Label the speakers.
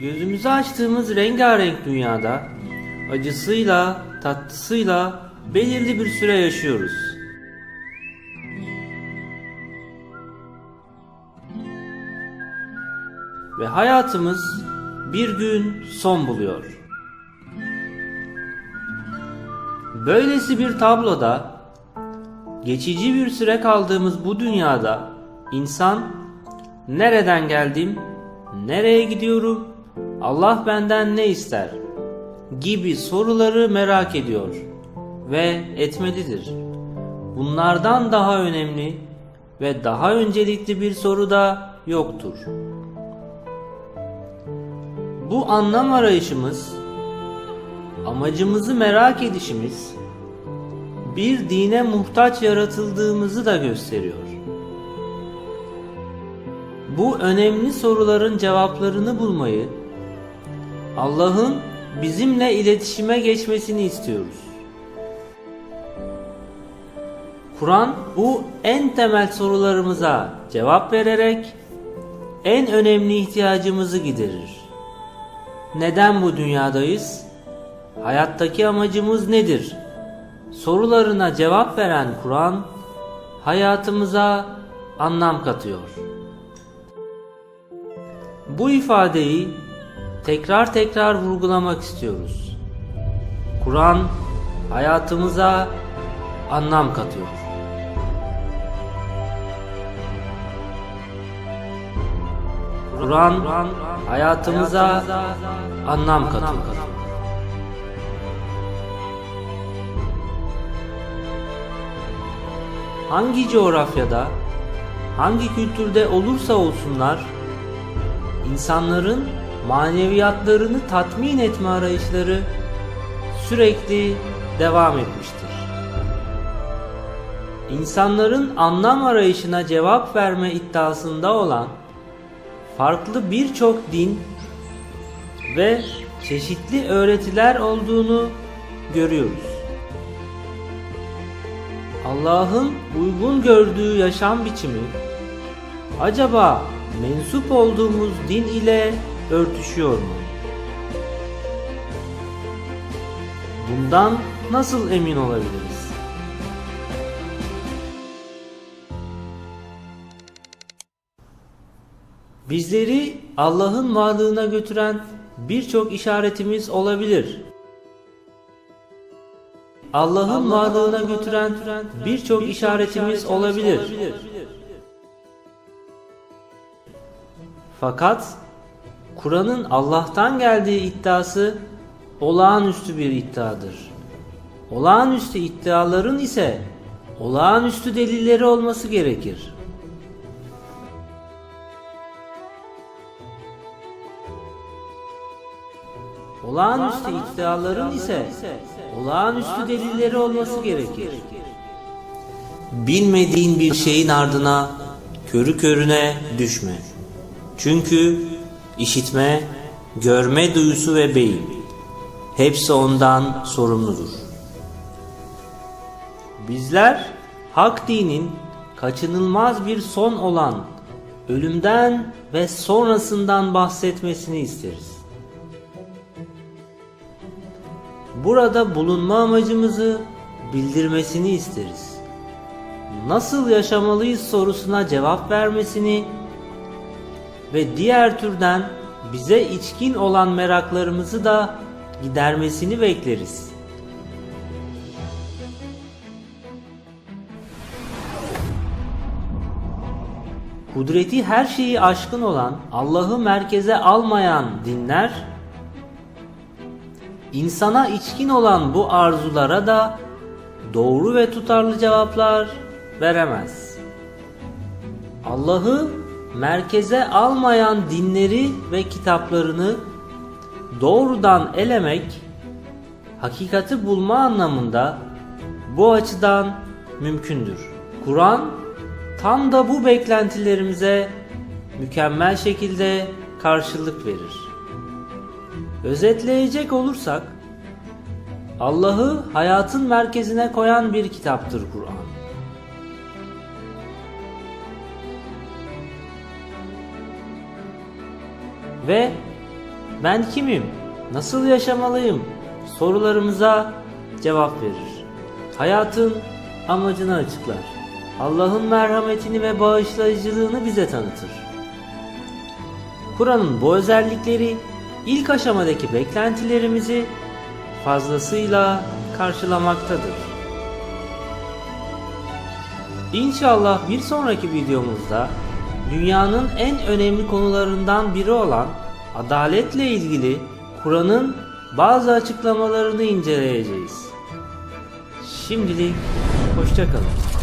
Speaker 1: Gözümüzü açtığımız rengarenk dünyada acısıyla, tatlısıyla belirli bir süre yaşıyoruz. Ve hayatımız bir gün son buluyor. Böylesi bir tabloda geçici bir süre kaldığımız bu dünyada insan nereden geldim, nereye gidiyorum, Allah benden ne ister gibi soruları merak ediyor ve etmelidir. Bunlardan daha önemli ve daha öncelikli bir soru da yoktur. Bu anlam arayışımız, amacımızı merak edişimiz, bir dine muhtaç yaratıldığımızı da gösteriyor. Bu önemli soruların cevaplarını bulmayı, Allah'ın bizimle iletişime geçmesini istiyoruz. Kur'an bu en temel sorularımıza cevap vererek en önemli ihtiyacımızı giderir. Neden bu dünyadayız? Hayattaki amacımız nedir? Sorularına cevap veren Kur'an hayatımıza anlam katıyor. Bu ifadeyi tekrar tekrar vurgulamak istiyoruz. Kur'an hayatımıza anlam katıyor. Kur'an hayatımıza anlam katıyor. Hangi coğrafyada, hangi kültürde olursa olsunlar, insanların maneviyatlarını tatmin etme arayışları sürekli devam etmiştir. İnsanların anlam arayışına cevap verme iddiasında olan farklı birçok din ve çeşitli öğretiler olduğunu görüyoruz. Allah'ın uygun gördüğü yaşam biçimi acaba mensup olduğumuz din ile örtüşüyor mu? Bundan nasıl emin olabiliriz? Bizleri Allah'ın varlığına götüren birçok işaretimiz olabilir. Allah'ın varlığına götüren birçok işaretimiz olabilir. Fakat Kur'an'ın Allah'tan geldiği iddiası olağanüstü bir iddiadır. Olağanüstü iddiaların ise olağanüstü delilleri olması gerekir. Olağanüstü iddiaların ise olağanüstü delilleri olması gerekir. Bilmediğin bir şeyin ardına körü körüne düşme. Çünkü işitme, görme duyusu ve beyin hepsi ondan sorumludur. Bizler hak dinin kaçınılmaz bir son olan ölümden ve sonrasından bahsetmesini isteriz. Burada bulunma amacımızı bildirmesini isteriz. Nasıl yaşamalıyız sorusuna cevap vermesini ve diğer türden bize içkin olan meraklarımızı da gidermesini bekleriz. Kudreti her şeyi aşkın olan, Allah'ı merkeze almayan dinler, insana içkin olan bu arzulara da doğru ve tutarlı cevaplar veremez. Allah'ı merkeze almayan dinleri ve kitaplarını doğrudan elemek, hakikati bulma anlamında bu açıdan mümkündür. Kur'an tam da bu beklentilerimize mükemmel şekilde karşılık verir. Özetleyecek olursak Allah'ı hayatın merkezine koyan bir kitaptır Kur'an. Ve ben kimim, nasıl yaşamalıyım sorularımıza cevap verir. Hayatın amacını açıklar. Allah'ın merhametini ve bağışlayıcılığını bize tanıtır. Kur'an'ın bu özellikleri ilk aşamadaki beklentilerimizi fazlasıyla karşılamaktadır. İnşallah bir sonraki videomuzda dünyanın en önemli konularından biri olan adaletle ilgili Kur'an'ın bazı açıklamalarını inceleyeceğiz. Şimdilik hoşçakalın.